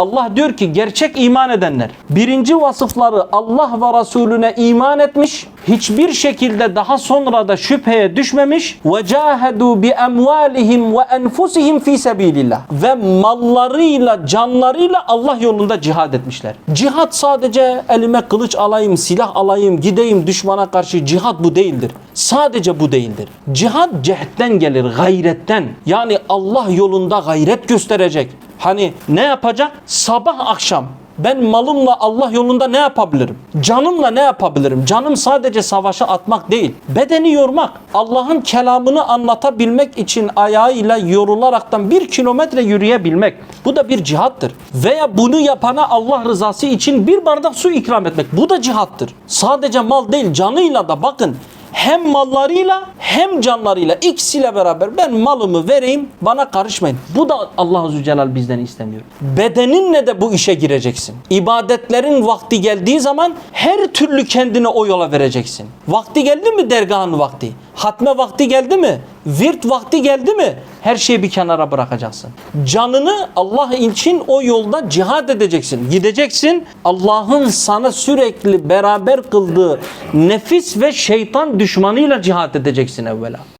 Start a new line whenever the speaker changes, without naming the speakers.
Allah diyor ki gerçek iman edenler birinci vasıfları Allah ve Resulüne iman etmiş hiçbir şekilde daha sonra da şüpheye düşmemiş ve cahedu bi emvalihim ve enfusihim fi sabilillah ve mallarıyla canlarıyla Allah yolunda cihad etmişler. Cihad sadece elime kılıç alayım, silah alayım, gideyim düşmana karşı cihad bu değildir. Sadece bu değildir. Cihad cehdden gelir, gayretten. Yani Allah yolunda gayret gösterecek. Hani ne yapacak? Sabah akşam ben malımla Allah yolunda ne yapabilirim? Canımla ne yapabilirim? Canım sadece savaşa atmak değil. Bedeni yormak. Allah'ın kelamını anlatabilmek için ayağıyla yorularaktan bir kilometre yürüyebilmek. Bu da bir cihattır. Veya bunu yapana Allah rızası için bir bardak su ikram etmek. Bu da cihattır. Sadece mal değil canıyla da bakın hem mallarıyla hem canlarıyla ikisiyle beraber ben malımı vereyim bana karışmayın. Bu da Allah Azze Celal bizden istemiyor. Bedeninle de bu işe gireceksin. İbadetlerin vakti geldiği zaman her türlü kendini o yola vereceksin. Vakti geldi mi dergahın vakti? Hatme vakti geldi mi? Virt vakti geldi mi? Her şeyi bir kenara bırakacaksın. Canını Allah için o yolda cihad edeceksin. Gideceksin. Allah'ın sana sürekli beraber kıldığı nefis ve şeytan düşmanıyla cihad edeceksin evvela.